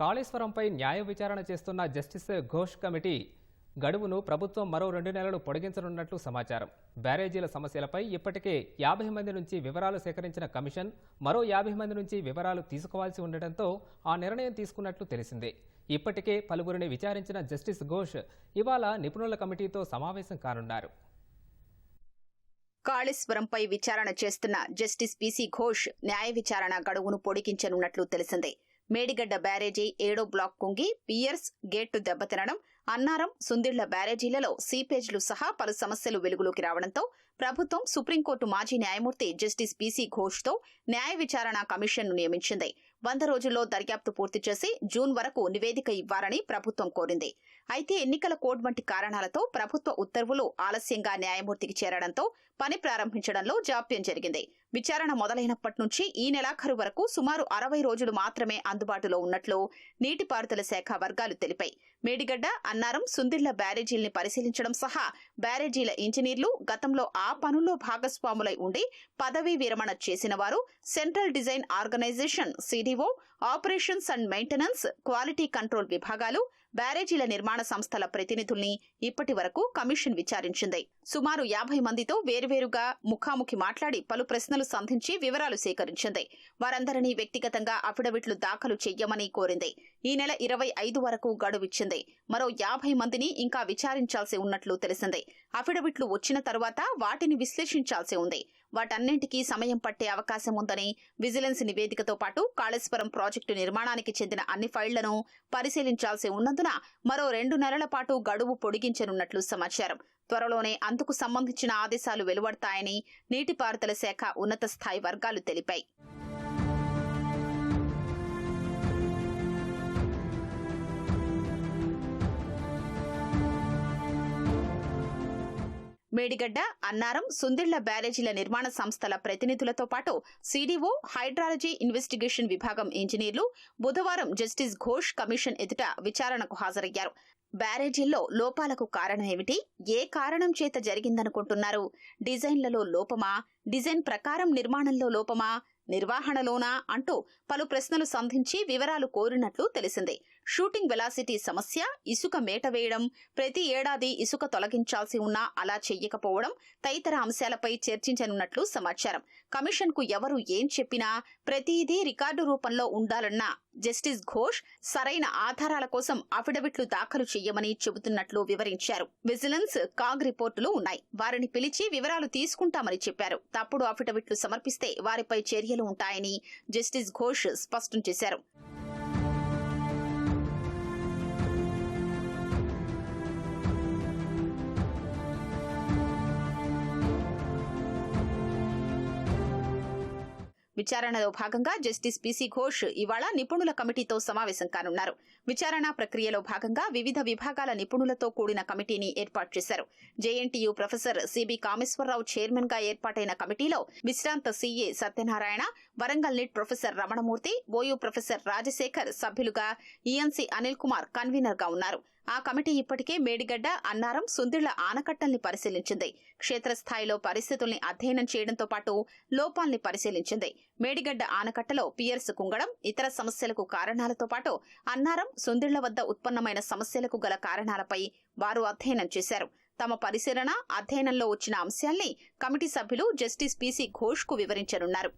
కాళేశ్వరంపై న్యాయ విచారణ చేస్తున్న జస్టిస్ ఘోష్ కమిటీ గడువును ప్రభుత్వం మరో రెండు నెలలు పొడిగించనున్నట్లు సమాచారం. బ్యారేజీల సమస్యలపై ఇప్పటికే యాభై మంది నుంచి వివరాలు సేకరించిన కమిషన్ మరో యాభై మంది నుంచి వివరాలు తీసుకోవాల్సి ఉండటంతో ఆ నిర్ణయం తీసుకున్నట్లు తెలిసిందే. ఇప్పటికే పలువురిని విచారించిన జస్టిస్ ఘోష్ ఇవాళ నిపుణుల కమిటీతో సమావేశం కానున్నారు. కాళేశ్వరంపై విచారణ చేస్తున్న జస్టిస్ పీసీ ఘోష్ న్యాయ విచారణ గడువును పొడిగించనున్నట్లు తెలిసిందే. మేడిగడ్డ బ్యారేజీ ఏడో బ్లాక్ కుంగి పియర్స్ గేట్టు దెబ్బతినడం అన్నారం సుందిళ్ళ బ్యారేజీలలో సీపేజ్లు సహా పలు సమస్యలు వెలుగులోకి రావడంతో ప్రభుత్వం సుప్రీంకోర్టు మాజీ న్యాయమూర్తి జస్టిస్ పిసి ఘోష్తో న్యాయ విచారణ కమిషన్ను నియమించింది. వంద రోజుల్లో దర్యాప్తు పూర్తి చేసి జూన్ వరకు నివేదిక ఇవ్వాలని ప్రభుత్వం కోరింది. అయితే ఎన్నికల కోడ్ వంటి కారణాలతో ప్రభుత్వ ఉత్తర్వులు ఆలస్యంగా న్యాయమూర్తికి చేరడంతో పని ప్రారంభించడంలో జాప్యం జరిగింది. విచారణ మొదలైనప్పటి నుంచి ఈ నెలాఖరు వరకు సుమారు అరవై రోజులు మాత్రమే అందుబాటులో ఉన్నట్లు నీటిపారుదల శాఖ వర్గాలు తెలిపాయి. మేడిగడ్డ అన్నారం సుందిళ్ళ బ్యారేజీల్ని పరిశీలించడం సహా బ్యారేజీల ఇంజనీర్లు గతంలో ఆ పనుల్లో భాగస్వాములై ఉండి పదవీ విరమణ చేసిన వారు central design organisation CD CDO operations and maintenance quality control విభాగాలు బ్యారేజీల నిర్మాణ సంస్థల ప్రతినిధుల్ని ఇప్పటి వరకు కమిషన్ విచారించింది. సుమారు యాభై మందితో వేర్వేరుగా ముఖాముఖి మాట్లాడి పలు ప్రశ్నలు సంధించి వివరాలు సేకరించింది. వారందరినీ వ్యక్తిగతంగా అఫిడవిట్లు దాఖలు చెయ్యమని కోరింది. ఈ నెల ఇరవై ఐదు వరకు గడువిచ్చింది మరో యాభై మందిని ఇంకా విచారించాల్సి ఉన్నట్లు తెలిసింది. అఫిడవిట్లు వచ్చిన తరువాత వాటిని విశ్లేషించాల్సి ఉంది. వాటన్నింటికీ సమయం పట్టే అవకాశం ఉందని విజిలెన్స్ నివేదికతో పాటు కాళేశ్వరం ప్రాజెక్టు ప్రాజెక్టు నిర్మాణానికి చెందిన అన్ని ఫైళ్ళను పరిశీలించాల్సి ఉన్నందున మరో రెండు నెలల పాటు గడువు పొడిగించనున్నట్లు సమాచారం. త్వరలోనే అందుకు సంబంధించిన ఆదేశాలు వెలువడతాయని నీటిపారుదల శాఖ ఉన్నత స్థాయి వర్గాలు తెలిపాయి. మేడిగడ్డ అన్నారం సుందిళ్ళ బ్యారేజీల నిర్మాణ సంస్థల ప్రతినిధులతో పాటు సీడీఓ హైడ్రాలజీ ఇన్వెస్టిగేషన్ విభాగం ఇంజనీర్లు బుధవారం జస్టిస్ ఘోష్ కమిషన్ ఎదుట విచారణకు హాజరయ్యారు. బ్యారేజీల్లో లోపాలకు కారణమేమిటి ఏ కారణం చేత జరిగిందనుకుంటున్నారు? డిజైన్లలో లోపమా? డిజైన్ ప్రకారం నిర్మాణంలో లోపమా? నిర్వహణలోనా అంటూ పలు ప్రశ్నలు సంధించి వివరాలు కోరినట్లు తెలిసింది. షూటింగ్ వెలాసిటీ సమస్య ఇసుక మేట వేయడం ప్రతి ఏడాది ఇసుక తొలగించాల్సి ఉన్నా అలా చెయ్యకపోవడం తదితర అంశాలపై చర్చించనున్నట్లు సమాచారం. కమిషన్కు ఎవరు ఏం చెప్పినా ప్రతిదీ రికార్డు రూపంలో ఉండాలన్న జస్టిస్ ఘోష్ సరైన ఆధారాల కోసం అఫిడవిట్లు దాఖలు చేయమని చెబుతున్నట్లు వివరించారు. విజిలెన్స్ కాగ్ రిపోర్టులు ఉన్నాయి. వారిని పిలిచి వివరాలు తీసుకుంటామని చెప్పారు. తప్పుడు అఫిడవిట్లు సమర్పిస్తే వారిపై చర్యలు ఉంటాయని జస్టిస్ ఘోష్ స్పష్టం చేశారు. విచారణలో భాగంగా జస్టిస్ పిసి ఘోష్ ఇవాళ నిపుణుల కమిటీతో సమావేశం కానున్నారు. విచారణ ప్రక్రియలో భాగంగా వివిధ విభాగాల నిపుణులతో కూడిన కమిటీని ఏర్పాటు చేశారు. జేఎన్టీయూ ప్రొఫెసర్ సిబి కామేశ్వరరావు చైర్మన్గా ఏర్పాటైన కమిటీలో విశ్రాంత CA Satyanarayana Warangal NIT professor Ramanamurthy OU professor Rajasekhar సభ్యులుగా ఈఎన్సీ అనిల్ కుమార్ కన్వీనర్గా ఉన్నారు. ఆ కమిటీ ఇప్పటికే మేడిగడ్డ అన్నారం సుందిళ్ళ ఆనకట్టల్ని పరిశీలించింది. క్షేత్రస్థాయిలో పరిస్థితుల్ని అధ్యయనం చేయడంతో పాటు లోపాల్ని పరిశీలించింది. మేడిగడ్డ ఆనకట్టలో పియర్స్ కుంగడం ఇతర సమస్యలకు కారణాలతో పాటు అన్నారం సుందిళ్ళ వద్ద ఉత్పన్నమైన సమస్యలకు గల కారణాలపై వారు అధ్యయనం చేశారు. తమ పరిశీలన అధ్యయనంలో వచ్చిన అంశాల్ని కమిటీ సభ్యులు జస్టిస్ పీసీ ఘోష్కు వివరించనున్నారు.